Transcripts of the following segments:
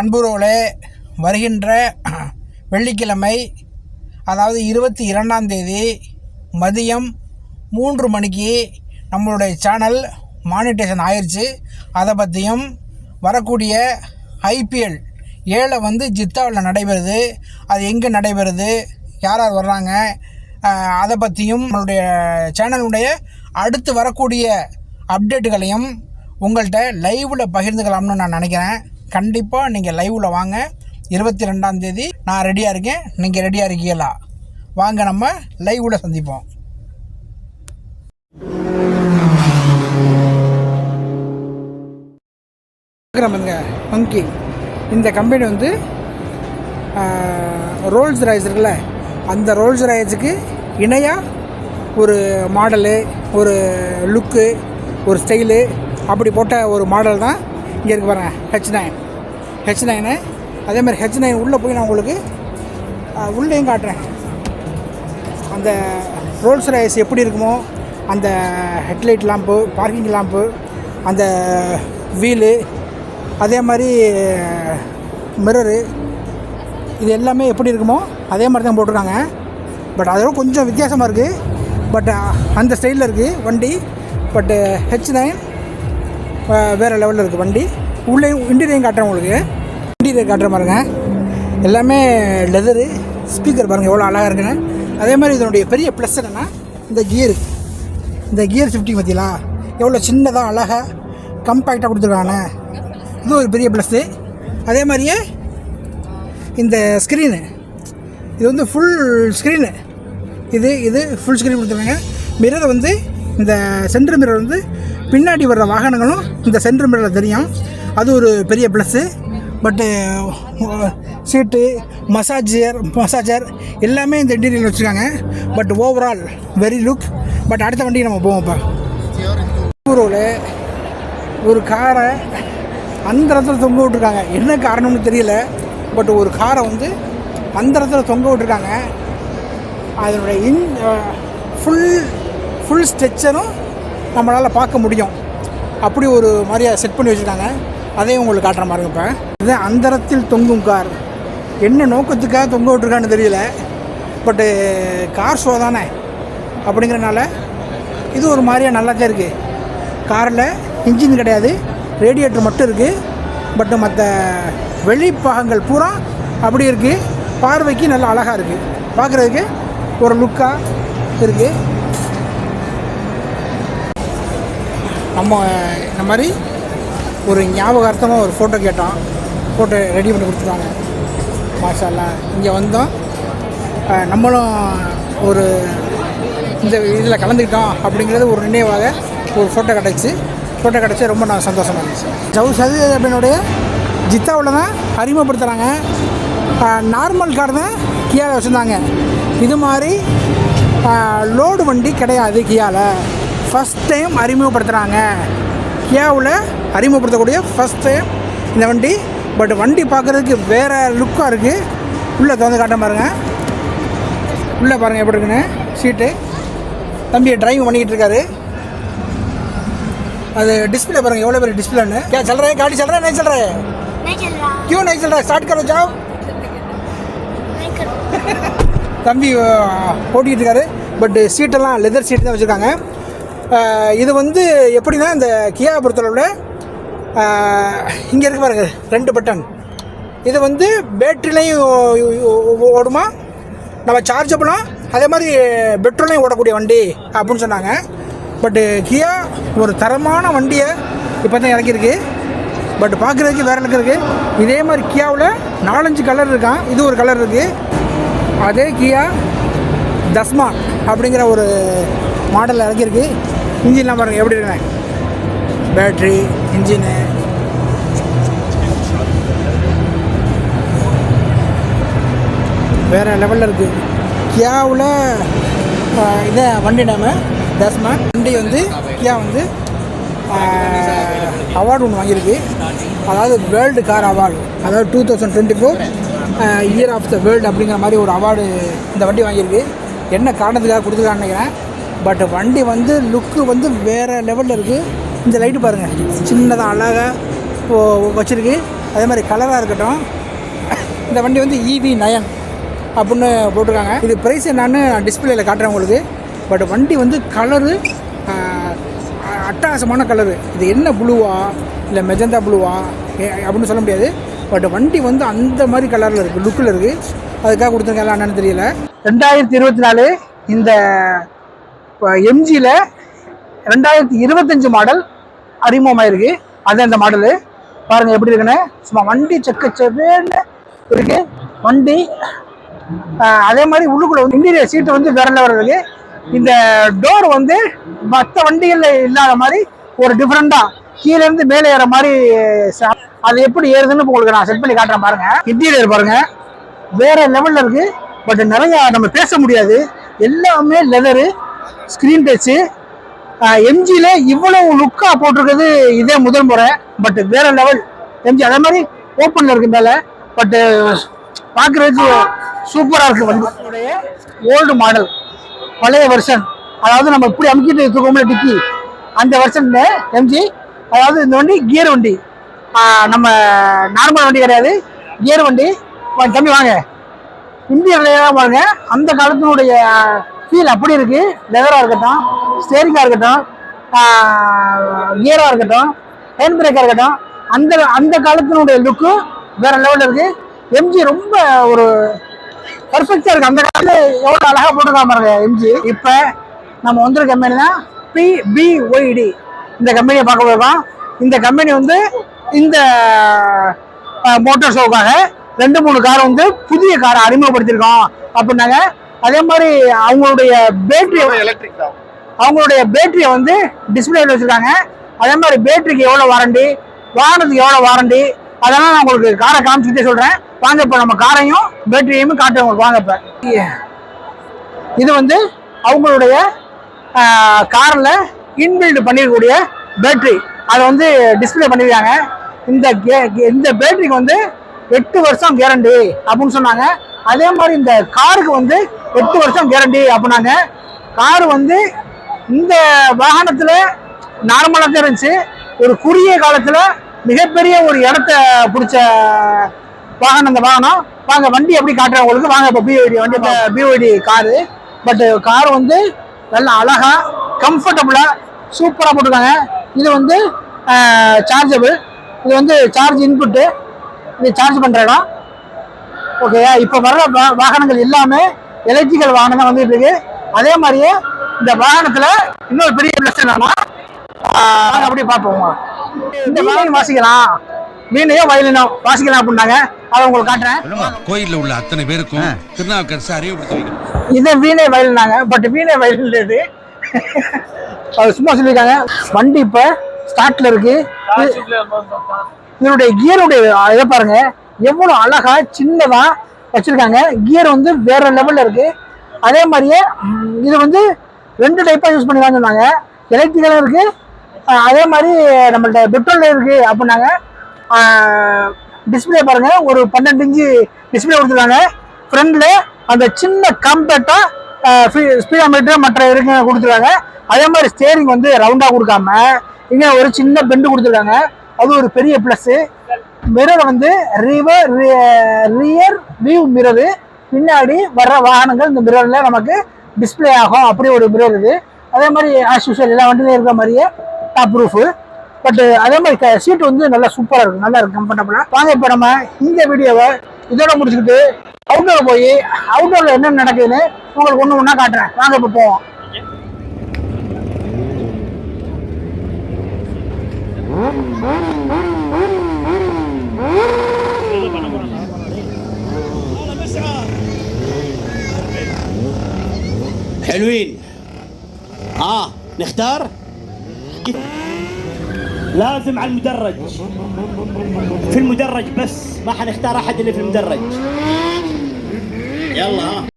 அன்புறவுகளே வருகின்ற வெள்ளிக்கிழமை அதாவது இருபத்தி இரண்டாம் தேதி மதியம் மூன்று மணிக்கு நம்மளுடைய சேனல் மானிட்டேஷன் ஆயிடுச்சு அதை பற்றியும் வரக்கூடிய ஐபிஎல் ஏழை வந்து ஜித்தாவில் நடைபெறுது. அது எங்கே நடைபெறுது? யார் யார் வர்றாங்க அதை பற்றியும் நம்மளுடைய சேனலுடைய அடுத்து வரக்கூடிய அப்டேட்டுகளையும் உங்கள்கிட்ட லைவில் பகிர்ந்துக்கலாம்னு நான் நினைக்கிறேன். கண்டிப்பாக நீங்கள் லைவில் வாங்க. இருபத்தி ரெண்டாம் தேதி நான் ரெடியாக இருக்கேன். நீங்கள் ரெடியாக இருக்கீங்களா? வாங்க நம்ம லைவில் சந்திப்போம். பாருங்க மங்கி இந்த கம்பெனி வந்து ரோல்ஸ் ராய்ஸ் இருக்குல்ல? அந்த ரோல்ஸ் ராய்ஸுக்கு இணையாக ஒரு மாடலு ஒரு லுக்கு ஒரு ஸ்டைலு அப்படி போட்ட ஒரு மாடல் தான் இங்கே இருக்கு பாருங்கள் ஹெச் நைன் ஹெச் நைனு அதே மாதிரி ஹெச் நைன் உள்ளே போய் நான் உங்களுக்கு உள்ளேயும் காட்டுறேன். அந்த ரோல்ஸ் ராய்ஸ் எப்படி இருக்குமோ அந்த ஹெட்லைட் லாம்ப்பு பார்க்கிங் லேம்பு அந்த வீலு அதே மாதிரி மிரரு இது எல்லாமே எப்படி இருக்குமோ அதே மாதிரி தான் போட்டிருக்காங்க. பட் அதோட கொஞ்சம் வித்தியாசமாக இருக்குது பட் அந்த ஸ்டைலில் இருக்குது வண்டி. பட்டு ஹெச் நைன் வேறு லெவலில் இருக்குது வண்டி. உள்ளே இன்டீரியரையும் காட்டுறேன் உங்களுக்கு. இன்டீரியர் காட்டுற பாருங்க எல்லாமே லெதரு ஸ்பீக்கர் பாருங்கள் எவ்வளோ அழகாக இருக்குன்னு. அதே மாதிரி இதனுடைய பெரிய ப்ளஸ் என்னென்னா இந்த கியர் இந்த கியர் ஃபிஃப்டி பார்த்தீங்களா? எவ்வளோ சின்னதாக அழகாக கம்பேக்டாக கொடுத்துருக்காங்க. இது ஒரு பெரிய ப்ளஸ்ஸு அதே மாதிரியே இந்த ஸ்க்ரீனு இது வந்து ஃபுல் ஸ்க்ரீனு இது இது ஃபுல் ஸ்க்ரீன் கொடுத்துருக்காங்க. மிரர் வந்து இந்த சென்டர் மிரர் வந்து பின்னாடி வர்ற வாகனங்களும் இந்த சென்டர் மிரரில் தெரியும். அது ஒரு பெரிய ப்ளஸ்ஸு பட்டு சீட்டு மசாஜர் மசாஜர் எல்லாமே இந்த இன்டீரியர் வச்சுருக்காங்க. But overall very look but அடுத்த வண்டி நம்ம போவோம் இப்போ. ஊரோவில் ஒரு காரை அந்த இடத்துல தொங்க விட்ருக்காங்க என்ன காரணம்னு தெரியல. பட் ஒரு காரை வந்து அந்த தொங்க விட்டுருக்காங்க. அதனுடைய இன் ஃபுல் ஃபுல் ஸ்ட்ரெச்சரும் நம்மளால் பார்க்க முடியும். அப்படி ஒரு மாதிரியாக செட் பண்ணி வச்சுருக்காங்க. அதையும் உங்களுக்கு காட்டுற மாதிரி இப்போ. இது அந்தரத்தில் தொங்கும் கார். என்ன நோக்கத்துக்காக தொங்க விட்ருக்கான்னு தெரியல. பட்டு கார் ஷோ தானே. அப்படிங்கிறனால இது ஒரு மாதிரியா நல்லா தான் இருக்குது காரில் இன்ஜின் கிடையாது. ரேடியேட்டர் மட்டும் இருக்குது பட் மற்ற வெளிப்பாகங்கள் பூரா அப்படி இருக்குது பார்வைக்கு நல்லா அழகாக இருக்குது பார்க்குறதுக்கு ஒரு லுக்காக இருக்குது நம்ம இந்த மாதிரி ஒரு ஞாபகார்த்தமாக ஒரு ஃபோட்டோ கேட்டோம் ஃபோட்டோ ரெடி பண்ணி கொடுத்துருவாங்க மாஷால்லா இங்கே வந்தோம். நம்மளும் ஒரு இந்த இதில் கலந்துக்கிட்டோம் அப்படிங்கிறது ஒரு நினைவாக ஒரு ஃபோட்டோ கிடச்சி. ஃபோட்டோ கிடச்சி ரொம்ப நான் சந்தோஷமாக இருந்துச்சு. ஜவு சதி அப்படின்னுடைய ஜித்தாவில் தான் அறிமுகப்படுத்துகிறாங்க நார்மல் கார் தான் கியாவில் வச்சுருந்தாங்க இது மாதிரி லோடு வண்டி கிடையாது கியாவில் ஃபஸ்ட் டைம் அறிமுகப்படுத்துகிறாங்க கியாவில் அறிமுகப்படுத்தக்கூடிய ஃபஸ்ட் டைம் இந்த வண்டி பட் வண்டி பார்க்குறதுக்கு வேறு லுக்காக இருக்குது உள்ளே திறந்து காட்ட பாருங்கள் உள்ளே பாருங்கள் எப்படி இருக்குன்னு சீட்டு தம்பி டிரைவ் பண்ணிக்கிட்டு இருக்காரு அது டிஸ்பிளே பாருங்கள் எவ்வளோ பெரிய டிஸ்பிளேன்னு கே चल रहा है गाड़ी चल रहा है नहीं चल रहा है नहीं चल रहा क्यों नहीं चल रहा है स्टार्ट करो जाओ नहीं कर தம்பி ஓட்டிக்கிட்டு ஓட்டிகிட்டு இருக்காரு பட் சீட்டெல்லாம் லெதர் சீட் தான் வச்சுருக்காங்க. இது வந்து எப்படின்னா இந்த கியா பொறுத்தளவில் இங்கே இருக்கு பாருங்க ரெண்டு பட்டன் இது வந்து பேட்டரிலையும் ஓடுமா? நம்ம சார்ஜ் சார்ஜபிளாக அதே மாதிரி பெட்ரோலையும் ஓடக்கூடிய வண்டி அப்படின்னு சொன்னாங்க. பட்டு கியா ஒரு தரமான வண்டியை இப்போ தான் இறக்கியிருக்கு பட் பார்க்குறதுக்கு வேறு இருக்குது இதே மாதிரி கியாவில் நாலஞ்சு கலர் இருக்கான். இது ஒரு கலர் இருக்குது அதே கியா தஸ்மா அப்படிங்கிற ஒரு மாடல் இறங்கியிருக்கு. இன்ஜின்லாம் பாருங்கள் எப்படி இருக்குங்க பேட்ரி இன்ஜினு வேறு லெவலில் இருக்குது கியாவில் இதை வண்டி நாம தஸ்மா வண்டி வந்து கியா வந்து அவார்டு ஒன்று வாங்கியிருக்கு. அதாவது வேர்ல்டு கார் அவார்டு அதாவது two thousand twenty four year of the world அப்படிங்கிற மாதிரி ஒரு அவார்டு இந்த வண்டி வாங்கியிருக்கு. என்ன காரணத்துக்காக கொடுத்துருக்கான்னு நினைக்கிறேன். பட் வண்டி வந்து லுக்கு வந்து வேறு லெவலில் இருக்குது இந்த லைட்டு பாருங்கள் சின்னதாக அழகாக வச்சுருக்கு. அதே மாதிரி கலராக இருக்கட்டும். இந்த வண்டி வந்து இவி நயன் அப்படின்னு போட்டிருக்காங்க. இது ப்ரைஸ் என்னான்னு டிஸ்பிளேயில் காட்டுறேன் உங்களுக்கு. பட் வண்டி வந்து கலரு அட்டகாசமான கலரு இது என்ன ப்ளூவா இல்லை மெஜந்தா ப்ளூவா அப்படின்னு சொல்ல முடியாது. பட் வண்டி வந்து அந்த மாதிரி கலரில் இருக்குது லுக்கில் இருக்குது அதுக்காக கொடுத்துருக்காங்களா என்னன்னு தெரியல. ரெண்டாயிரத்தி இருபத்தி நாலு இந்த எம்ஜியில் ரெண்டாயிரத்தி இருபத்தஞ்சு மாடல் அறிமுகமாயிருக்கு. அது அந்த மாடலு பாருங்கள் எப்படி இருக்குன்னு. சும்மா வண்டி செக்க செவேன்னு இருக்குது வண்டி அதே மாதிரி உள்ளுக்குள்ள வந்து இன்டீரியர் சீட்டு வந்து வேற லெவல் இருக்குது இந்த டோர் வந்து மற்ற வண்டிகளில் இல்லாத மாதிரி ஒரு டிஃப்ரெண்ட்டாக கீழே இருந்து மேலே ஏற மாதிரி அது எப்படி ஏறுதுன்னு உங்களுக்கு நான் செட் பண்ணி காட்டுறேன் பாருங்க. இன்டீரியர் பாருங்க. வேற லெவல்ல இருக்கு. பட் நிறைய நம்ம பேச முடியாது. எல்லாமே லெதரு ஸ்க்ரீன் டச்சு எம்ஜியில் இவ்வளவு லுக்காக போட்டிருக்கிறது இதே முதல் முறை. பட் வேற லெவல் எம்ஜி அதே மாதிரி ஓப்பனில் இருக்கு மேலே. பட்டு பார்க்குறதுக்கு சூப்பராக இருக்கு வண்டி. ஓல்டு மாடல் பழைய வெர்ஷன் அதாவது நம்ம இப்படி அமுக்கிட்டு இருக்கோம்ல டிக்கி. அந்த வெர்ஷனில் எம்ஜி அதாவது இந்த வண்டி கியர் வண்டி. நம்ம நார்மல் வண்டி கிடையாது. கியர் வண்டி. தம்பி வாங்க. இந்திய இந்தியன் பாருங்க. அந்த காலத்தினுடைய ஃபீல் அப்படி இருக்கு. லெதராக இருக்கட்டும் ஸ்டேரிங்காக இருக்கட்டும் கியராக இருக்கட்டும் ஹேண்ட் பிரேக்காக இருக்கட்டும் அந்த அந்த காலத்தினுடைய லுக்கு வேற லெவலில் இருக்கு. எம்ஜி ரொம்ப ஒரு பர்ஃபெக்டாக இருக்கு. அந்த காலத்தில் எவ்வளோ அழகாக போட்டுருக்காம பாருங்க எம்ஜி இப்போ நம்ம வந்திருக்க மாதிரி தான் பி பிஒய்டி இந்த கம்பெனியை பார்க்க போயிருக்கோம் இந்த கம்பெனி வந்து இந்த மோட்டார் ஷோக்காக ரெண்டு மூணு கார் வந்து புதிய காரை அறிமுகப்படுத்தியிருக்கோம் அப்படின்னாங்க. அதே மாதிரி அவங்களுடைய பேட்டரி எலக்ட்ரிக் அவங்களுடைய பேட்டரியை வந்து டிஸ்பிளேல வச்சிருக்காங்க. அதே மாதிரி பேட்டரிக்கு எவ்வளோ வாரண்டி வாகனத்துக்கு எவ்வளோ வாரண்டி அதெல்லாம் நான் உங்களுக்கு காரை காமிச்சுக்கிட்டே சொல்கிறேன் வாங்க இப்போ நம்ம காரையும் பேட்டரியையும் காட்டுறேன் உங்களுக்கு. வாங்க இப்போ. இது வந்து அவங்களுடைய காரில் இன்பில்டு பண்ணிருக்கக்கூடிய பேட்டரி அதை வந்து டிஸ்ப்ளே பண்ணியிருக்காங்க இந்த கே- இந்த பேட்டரிக்கு வந்து எட்டு வருஷம் கேரண்டி அப்படின்னு சொன்னாங்க. அதே மாதிரி இந்த காருக்கு வந்து எட்டு வருஷம் கேரண்டி அப்படின்னாங்க. கார் வந்து இந்த வாகனத்தில் நார்மலாக தான் இருந்துச்சு. ஒரு குறுகிய காலத்தில் மிகப்பெரிய ஒரு இடத்த பிடிச்ச வாகனம் இந்த வாகனம். வாங்க வண்டி எப்படி காட்டுறாங்க உங்களுக்கு? வாங்க இப்போ பிஓடி வண்டி பிஓடி காரு பட் கார் வந்து நல்லா அழகாக கம்ஃபர்டபுளாக சூப்பராக போட்டிருக்காங்க. இது வந்து சார்ஜபிள் இது வந்து சார்ஜ் இன்புட்டு இது சார்ஜ் பண்ணுற இடம். ஓகேயா இப்போ வர்ற வாகனங்கள் எல்லாமே எலக்ட்ரிக்கல் வாகனம் தான் வந்துட்டு இருக்கு. அதே மாதிரியே இந்த வாகனத்தில் இன்னொரு பெரிய ப்ளஸ் என்னன்னா அப்படியே பார்ப்போம். இந்த வீணையும் வாசிக்கலாம். வீணையோ வயலினோ வாசிக்கலாம் அப்படின்னாங்க. அதை உங்களுக்கு காட்டுறேன். கோயில்ல உள்ள அத்தனை பேருக்கும் திருநாவுக்கரசு அறிவுறுத்தி இதை வீணை வயல்னாங்க. பட் வீணை வயல் இல்லை இது அது சும்மா சொல்லியிருக்காங்க. வண்டி இப்போ ஸ்டார்ட்ல இருக்கு. இதனுடைய கியருடைய இதை பாருங்க. எவ்வளோ அழகா சின்னதா வச்சிருக்காங்க. கியர் வந்து வேற லெவல்ல இருக்கு. அதே மாதிரியே இது வந்து ரெண்டு டைப்பாக யூஸ் பண்ணிக்கலாம்னு சொன்னாங்க. எலக்ட்ரிக்கலும் இருக்கு. அதே மாதிரி நம்மள்ட்ட பெட்ரோல் இருக்கு அப்படின்னாங்க. டிஸ்பிளே பாருங்க. ஒரு பன்னெண்டு இன்ச்சு டிஸ்பிளே கொடுத்துருக்காங்க. ஃப்ரண்ட்ல அந்த சின்ன காம்பேக்டா ஸ்பீடோமீட்டர் மற்ற இருக்கு கொடுத்துருக்காங்க. அதே மாதிரி ஸ்டேரிங் வந்து ரவுண்டாக கொடுக்காம இங்கே ஒரு சின்ன பெண்டு கொடுத்துருக்காங்க. அது ஒரு பெரிய ப்ளஸ்ஸு மிரர் வந்து ரிவர் ரியர் வியூ மிரரு பின்னாடி வர்ற வாகனங்கள் இந்த மிரரில் நமக்கு டிஸ்ப்ளே ஆகும். அப்படி ஒரு மிரர் இது. அதே மாதிரி ஆஸ் யூஷுவல் எல்லா வண்டியிலும் இருக்கிற மாதிரியே டாப் ப்ரூஃபு பட் அதே மாதிரி சீட் வந்து நல்லா சூப்பராக இருக்கும். நல்லா இருக்கும் கம்ஃபர்டபுளாக வாங்க இப்போ நம்ம இந்த வீடியோவை இதோட முடிச்சுக்கிட்டு அவுட்டோர் போய் அவுட்டோரில் என்ன நடக்குதுன்னு உங்களுக்கு ஒன்று ஒன்றா காட்டுறேன் வாங்க இப்போ போவோம் حلوين اه نختار لازم على المدرج في المدرج بس ما حنختار احد اللي في المدرج يلا. ها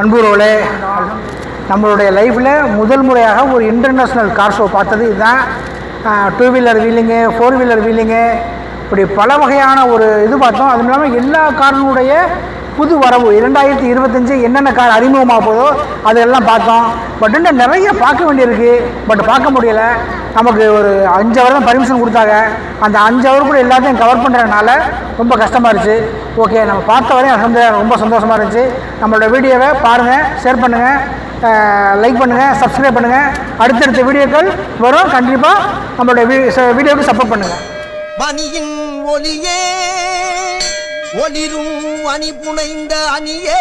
அன்புறவுகளே நம்மளுடைய லைஃப்பில் முதல் முறையாக ஒரு இன்டர்நேஷ்னல் கார் ஷோ பார்த்தது. இதுதான் two wheeler wheeling four wheeler wheeling இப்படி பல வகையான ஒரு இது பார்த்தோம். அதுவும் இல்லாமல் எல்லா காரினுடைய புது வரவு இரண்டாயிரத்தி இருபத்தஞ்சு என்னென்ன கார் அறிமுகமாக போதோ அதெல்லாம் பார்த்தோம். பட் இன்னும் நிறைய பார்க்க வேண்டியிருக்கு. பட் பார்க்க முடியல. நமக்கு ஒரு அஞ்சு ஹவர் தான் பர்மிஷன் கொடுத்தாங்க. அந்த அஞ்சு ஹவர் கூட எல்லாத்தையும் கவர் பண்ணுறதுனால ரொம்ப கஷ்டமாக இருந்துச்சு. ஓகே நம்ம பார்த்த வரையும் அலமதுலில்லாஹ் ரொம்ப சந்தோஷமாக இருந்துச்சு. நம்மளோட வீடியோவை பாருங்கள் ஷேர் பண்ணுங்கள் லைக் பண்ணுங்கள் சப்ஸ்கிரைப் பண்ணுங்கள் அடுத்தடுத்த வீடியோக்கள் வரும். கண்டிப்பாக நம்மளோட வீ வீடியோவுக்கு சப்போர்ட் பண்ணுங்கள் மணியின் ஒளியே ஒளிரும் அணி புனைந்த அணியே.